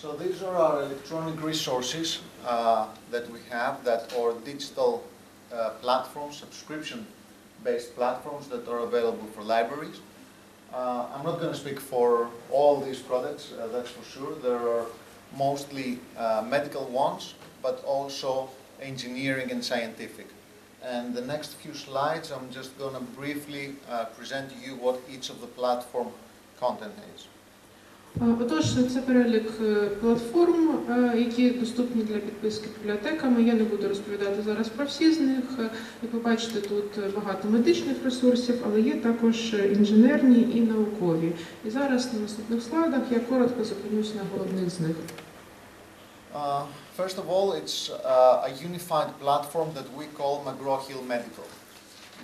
So these are our electronic resources uh, that we have that are digital uh, platforms, subscription-based platforms that are available for libraries. Uh, I'm not going to speak for all these products, uh, that's for sure. There are mostly uh, medical ones, but also engineering and scientific. And the next few slides, I'm just going to briefly uh, present to you what each of the platform content is. Отож, це перелік е, платформ, е, які доступні для підписки бібліотеками. Я не буду розповідати зараз про всі з них. Е, Як ви бачите, тут багато медичних ресурсів, але є також інженерні і наукові. І зараз на наступних слайдах я коротко зупинюсь на головних з них. First of all, it's uh, a unified platform that we call McGraw-Hill Medical.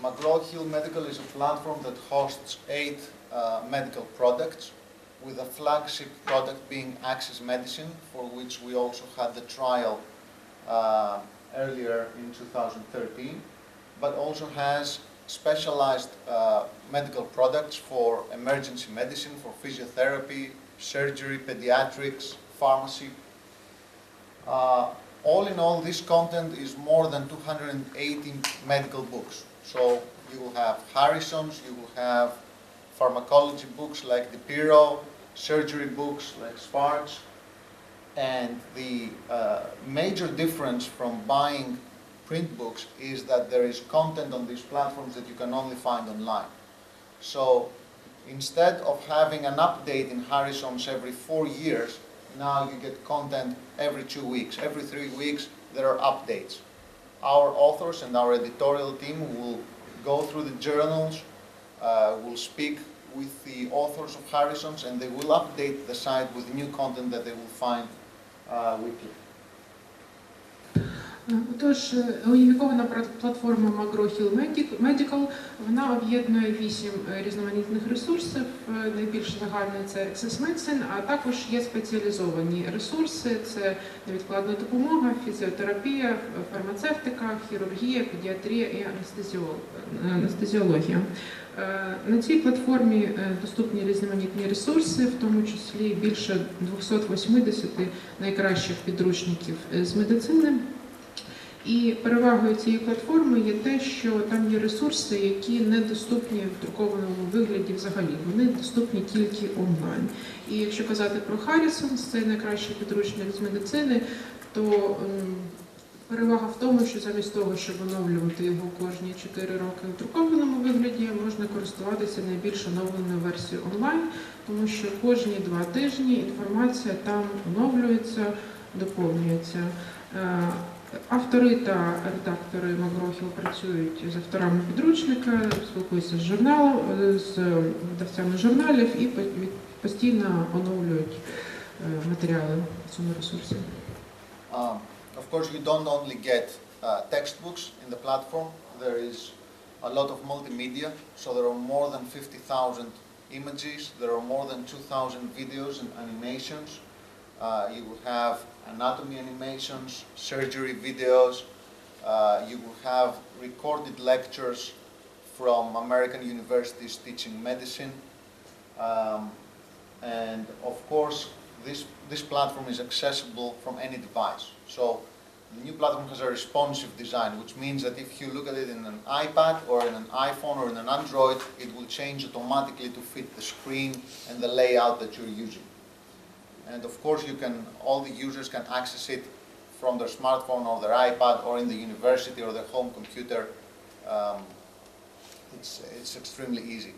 McGraw-Hill Medical is a platform that hosts eight uh, medical products, with a flagship product being Access Medicine, for which we also had the trial uh, earlier in 2013, but also has specialized uh, medical products for emergency medicine, for physiotherapy, surgery, pediatrics, pharmacy, uh, all in all, this content is more than 280 medical books. So you will have Harrison's, you will have pharmacology books like the Piro, surgery books like Sparks, and the uh, major difference from buying print books is that there is content on these platforms that you can only find online. So instead of having an update in Harrison's every four years, now you get content every two weeks. Every three weeks, there are updates. Our authors and our editorial team will go through the journals, uh, will speak with the authors of Harrison's, and they will update the site with new content that they will find uh, weekly. Е, Отож, е, уніфікована пра- платформа McGraw-Hill Medical, вона об'єднує вісім е, різноманітних ресурсів. Е, Найбільш загальний це Access Medicine, а також є спеціалізовані ресурси: це невідкладна допомога, фізіотерапія, фармацевтика, хірургія, педіатрія і е, анестезіологія. Е, На цій платформі е, доступні різноманітні ресурси, в тому числі більше 280 найкращих підручників е, з медицини. І перевагою цієї платформи є те, що там є ресурси, які недоступні в друкованому вигляді взагалі. Вони доступні тільки онлайн. І якщо казати про Harrison, це найкращий підручник з медицини, то ем, перевага в тому, що замість того, щоб оновлювати його кожні 4 роки в друкованому вигляді, можна користуватися найбільш оновленою версією онлайн, тому що кожні два тижні інформація там оновлюється, доповнюється. Автори та редактори Магрохіл працюють з авторами підручника, спілкуються з журналом, е, з видавцями журналів і постійно оновлюють е, матеріали в цьому ресурсі. Um, of course, you don't only get uh, textbooks in the platform, there is a lot of multimedia, so there are more than 50,000 images, there are more than 2,000 videos and animations. Uh, you will have anatomy animations, surgery videos, uh, you will have recorded lectures from American universities teaching medicine. Um, and of course, this, this platform is accessible from any device. So the new platform has a responsive design, which means that if you look at it in an iPad or in an iPhone or in an Android, it will change automatically to fit the screen and the layout that you're using. And of course, you can, all the users can access it from their smartphone or their iPad or in the university or their home computer. Um, it's, it's extremely easy.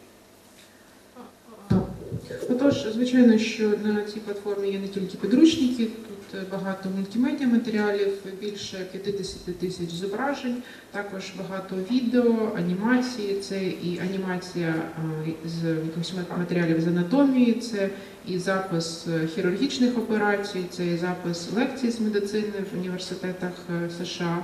Отож, звичайно, що на цій платформі є не тільки підручники, тут багато мультимедіа матеріалів, більше 50 тисяч зображень, також багато відео, анімації. Це і анімація е, з якихось матеріалів з анатомії, це і запис е, хірургічних операцій, це і запис лекцій з медицини в університетах е, США.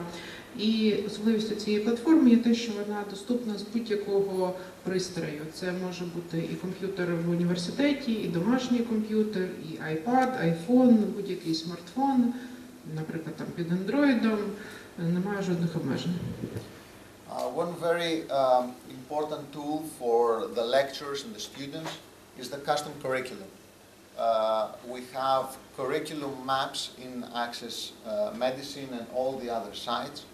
І особливістю цієї платформи є те, що вона доступна з будь-якого пристрою. Це може бути і комп'ютер в університеті, і домашній комп'ютер, і iPad, iPhone, будь-який смартфон, наприклад, там під андроїдом. Немає жодних обмежень. Uh, one very um, important tool for the lecturers and the students is the custom curriculum. uh, we have curriculum maps in Access uh, Medicine and all the other sites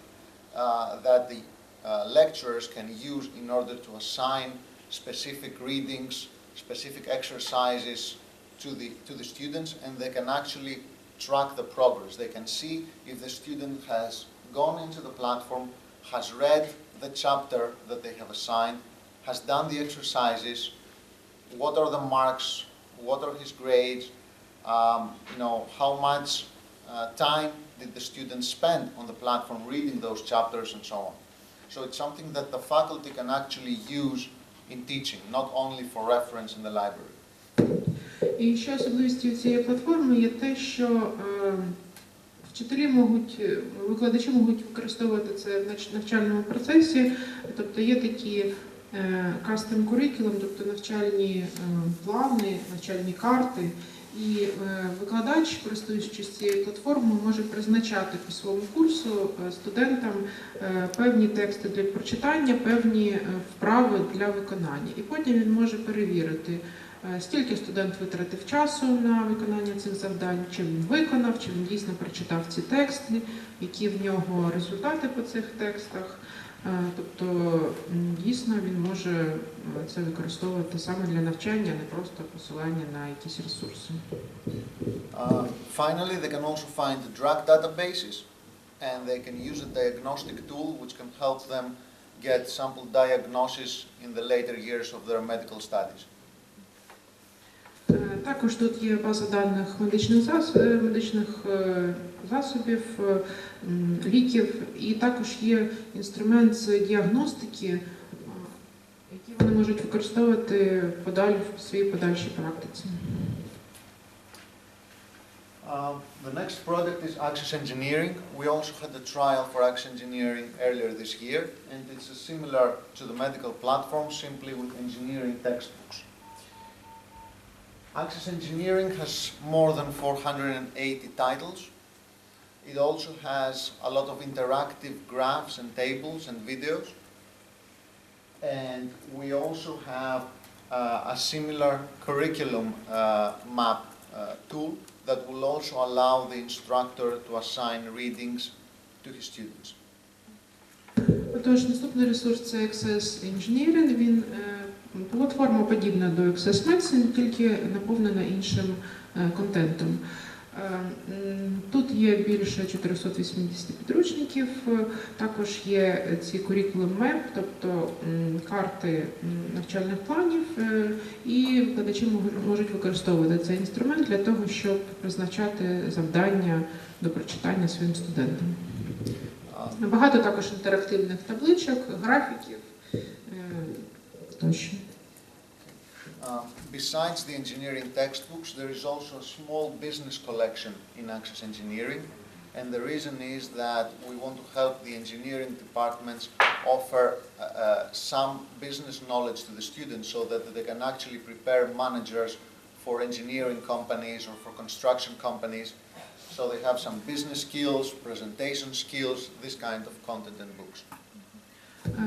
that the uh, lecturers can use in order to assign specific readings, specific exercises to the, to the students, and they can actually track the progress. They can see if the student has gone into the platform, has read the chapter that they have assigned, has done the exercises, what are the marks, what are his grades, um, you know, how much uh, time did the student spend on the platform reading those chapters and so on. So it's something that the faculty can actually use in teaching, not only for reference in the library. І ще особливістю цієї платформи є те, що е, вчителі можуть, е, викладачі можуть використовувати це в нач- навчальному процесі, тобто є такі кастом curriculum, тобто навчальні е, плани, навчальні карти. І е, викладач, користуючись цією платформою, може призначати по своєму курсу е, студентам е, певні тексти для прочитання, певні вправи для виконання. І потім він може перевірити, Стільки студент витратив часу на виконання цих завдань, чи він виконав, чи він дійсно прочитав ці тексти, які в нього результати по цих текстах. Е, Тобто дійсно він може е, це використовувати саме для навчання, не просто посилання на якісь ресурси. Finally, they can also find drug databases and they can use a diagnostic tool which can help them get sample diagnosis in the later years of their medical studies. Е, Також тут є база даних медичних зас... е, медичних е, засобів, е, ліків, і також є інструмент з діагностики, е, який вони можуть використовувати подаль в своїй подальшій практиці. Um, the next product is Access Engineering. We also had a trial for Access Engineering earlier this year, and it's uh, similar to the medical platform, simply with engineering textbooks. Access Engineering has more than 480 titles. It also has a lot of interactive graphs and tables and videos. And we also have uh, a similar curriculum uh, map uh, tool that will also allow the instructor to assign readings to his students. Отож, наступний ресурс це Access Engineering. Він е, платформа подібна до Access Medicine, тільки наповнена іншим е, контентом. Е, Тут є більше 480 підручників, е, також є ці curriculum map, тобто карти навчальних планів, і викладачі можуть використовувати цей інструмент для того, щоб призначати завдання до прочитання своїм студентам. Багато також інтерактивних табличок, графіків тощо. Uh, Besides the engineering textbooks, there is also a small business collection in Access Engineering. And the reason is that we want to help the engineering departments offer uh, uh, some business knowledge to the students so that they can actually prepare managers for engineering companies or for construction companies. So they have some business skills, presentation skills, this kind of content and books.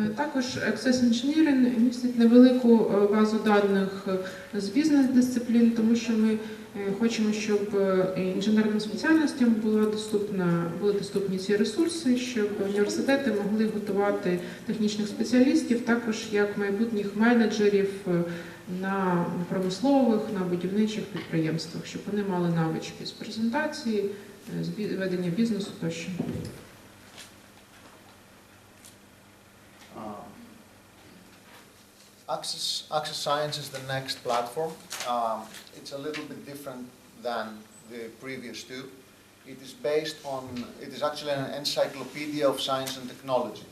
Е, Також Access Engineering містить невелику е, базу даних е, з бізнес-дисциплін, тому що ми хочемо, щоб інженерним спеціальностям була доступна, були доступні ці ресурси, щоб університети могли готувати технічних спеціалістів, також як майбутніх менеджерів на промислових, на будівничих підприємствах, щоб вони мали навички з презентації, з ведення бізнесу тощо. Access, Access Science is the next platform. Um, it's a little bit different than the previous two. It is based on, it is actually an encyclopedia of science and technology.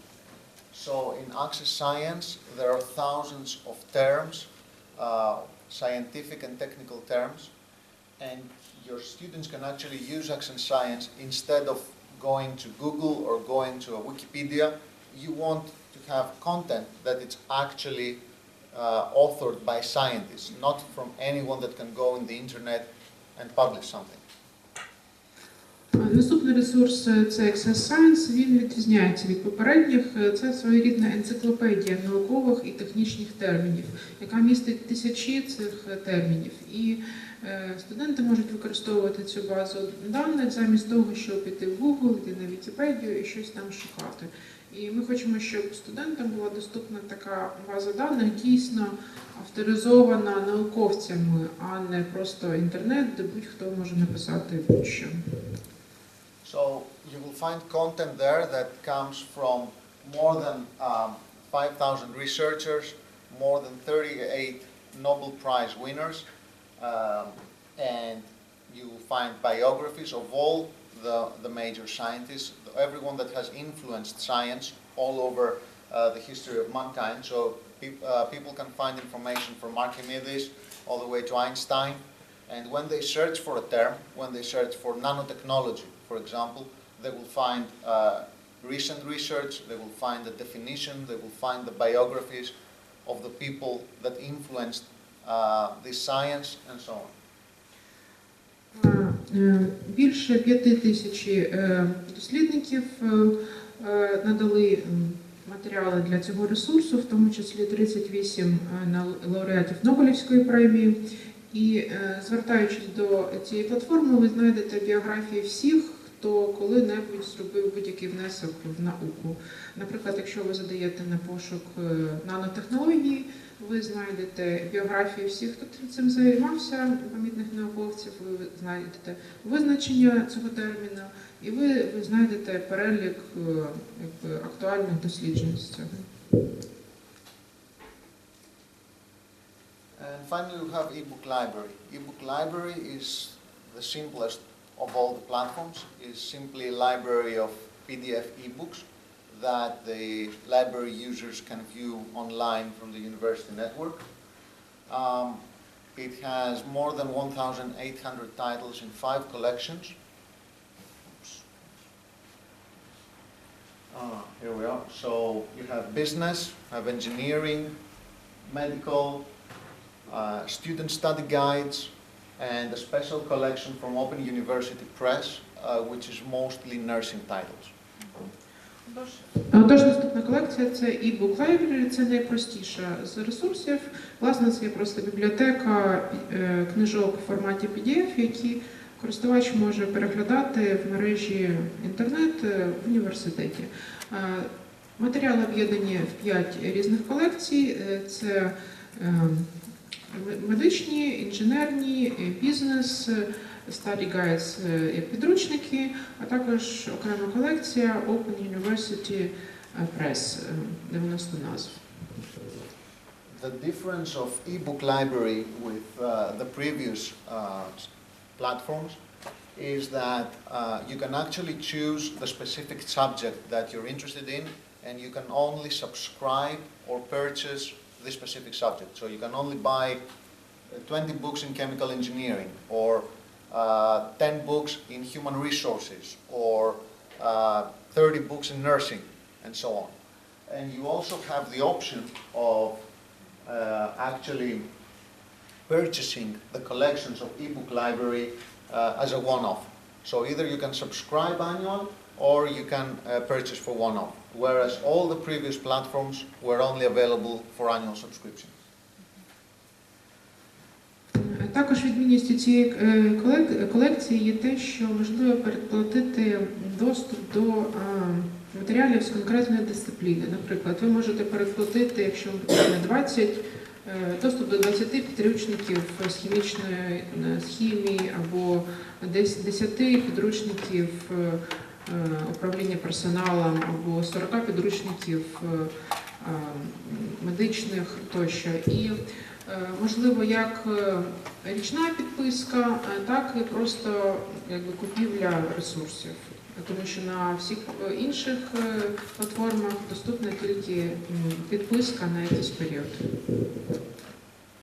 So in Access Science, there are thousands of terms, uh, scientific and technical terms, and your students can actually use Access Science instead of going to Google or going to a Wikipedia. You want to have content that it's actually uh, authored by scientists, not from anyone that can go in the internet and publish something. Наступний ресурс е, це Access Science. Він відрізняється від попередніх. Е, Це своєрідна енциклопедія наукових і технічних термінів, яка містить тисячі цих е, термінів. І Студенти можуть використовувати цю базу даних замість того, щоб піти в Google, йти на Вікіпедію і щось там шукати. І ми хочемо, щоб студентам була доступна така база даних дійсно авторизована науковцями, а не просто інтернет, де будь-хто може написати будь-що. So you will find content there that comes from more than um, 5,000 researchers, more than 38 Nobel Prize winners, um, and you will find biographies of all the, the major scientists, everyone that has influenced science all over uh, the history of mankind. So peop- uh, people can find information from Archimedes all the way to Einstein. And when they search for a term, when they search for nanotechnology, for example, they will find uh, recent research, they will find the definition, they will find the biographies of the people that influenced uh, this science and so on. Е, Більше п'яти тисяч е, дослідників е, надали матеріали для цього ресурсу, в тому числі 38 е, на- лауреатів Нобелівської премії. І звертаючись до цієї платформи, ви знайдете біографії всіх, хто коли-небудь зробив будь-який внесок в науку. Наприклад, якщо ви задаєте на пошук е, нанотехнології, ви знайдете біографії всіх, хто цим займався, помітних науковців, ви знайдете визначення цього терміну, і ви, ви знайдете перелік е, якби, актуальних досліджень з цього. And finally, we have ebook library. Ebook library is the simplest of all the platforms. is simply a library of PDF ebooks that the library users can view online from the university network. Um, it has more than 1,800 titles in five collections. Ah, here we are. So you have business, have engineering, medical, uh, student study guides, and a special collection from Open University Press, uh, which is mostly nursing titles. Отож, наступна колекція це e-book library, це найпростіша з ресурсів. Власне, це є просто бібліотека е, книжок в форматі PDF, які користувач може переглядати в мережі інтернет е, в університеті. Е, Матеріали об'єднані в п'ять різних колекцій. Це е, медичні, інженерні, е, бізнес, е, study guides е, як підручники, а також окрема колекція Open University Press, е, 90 назв. The difference of ebook library with uh, the previous uh, s- platforms is that uh, you can actually choose the specific subject that you're interested in, and you can only subscribe or purchase this specific subject. So you can only buy uh, 20 books in chemical engineering, or uh, 10 books in human resources, or uh, 30 books in nursing, and so on. And you also have the option of uh, actually purchasing the collections of ebook library uh, as a one-off. So either you can subscribe annual or you can uh, purchase for one-off, whereas all the previous platforms were only available for annual subscription. Е, Також відмінністю цієї е, колек- колекції є те, що можливо передплатити доступ до е, матеріалів з конкретної дисципліни. Наприклад, ви можете передплатити, якщо вам потрібно 20, е, доступ до 20 підручників з хімічної е, хімії або десь 10 підручників е, е, управління персоналом або 40 підручників е, е, медичних тощо. І Е, Можливо, як е, річна підписка, е, так і просто якби купівля ресурсів. Тому що на всіх е, інших е, платформах доступна тільки підписка на якийсь період.